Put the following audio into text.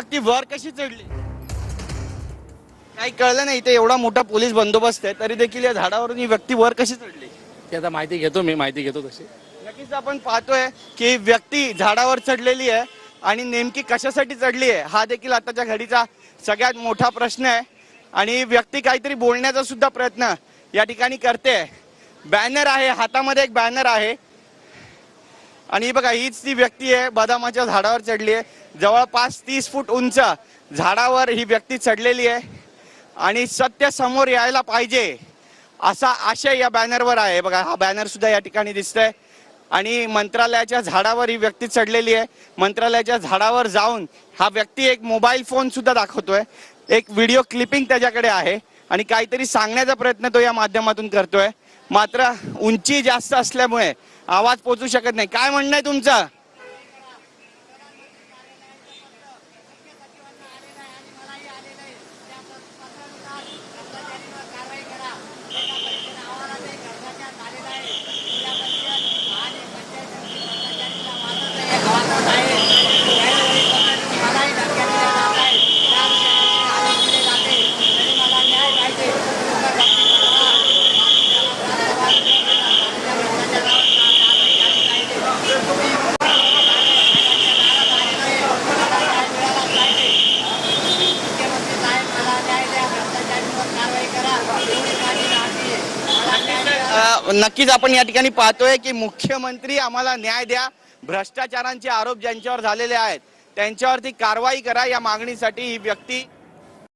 व्यक्ती वर कशी चढली? काही कळलं नाही इथे एवढा मोठा पोलीस बंदोबस्त आहे तरी देखील या झाडावरून ही व्यक्ती वर कशी चढली? ती आता माहिती घेतो मी माहिती घेतो तशी. नक्कीच आपण पाहतोय की व्यक्ती झाडावर चढलेली आहे आणि नेमकी कशासाठी चढली आहे हा देखील आताच्या घडीचा सगळ्यात मोठा प्रश्न आहे. आणि व्यक्ती काहीतरी बोलण्याचा सुद्धा प्रयत्न या ठिकाणी करते. बॅनर आहे हातामध्ये एक बॅनर आहे. आणि ही बघा हीच ती व्यक्ती आहे बदामाच्या झाडावर चढली आहे. जवळपास तीस फूट उंच झाडावर ही व्यक्ती चढलेली आहे. आणि सत्य समोर यायला पाहिजे असा आशय या बॅनरवर आहे. बघा हा बॅनर सुद्धा या ठिकाणी दिसतोय. आणि मंत्रालयाच्या झाडावर ही व्यक्ती चढलेली आहे. मंत्रालयाच्या झाडावर जाऊन हा व्यक्ती एक मोबाईल फोन सुद्धा दाखवतोय. एक व्हिडिओ क्लिपिंग त्याच्याकडे आहे. आणि काहीतरी सांगण्याचा प्रयत्न तो या माध्यमातून करतोय. मात्र उंची जास्त असल्यामुळे आवाज पोचू शकत नाही. काय म्हणणं आहे तुमचं? नक्कीच आपण या ठिकाणी पाहतोय की मुख्यमंत्री आम्हाला न्याय द्या. भ्रष्टाचारांचे आरोप ज्यांच्यावर झालेले आहेत त्यांच्यावरती कारवाई करा या मागणीसाठी ही व्यक्ती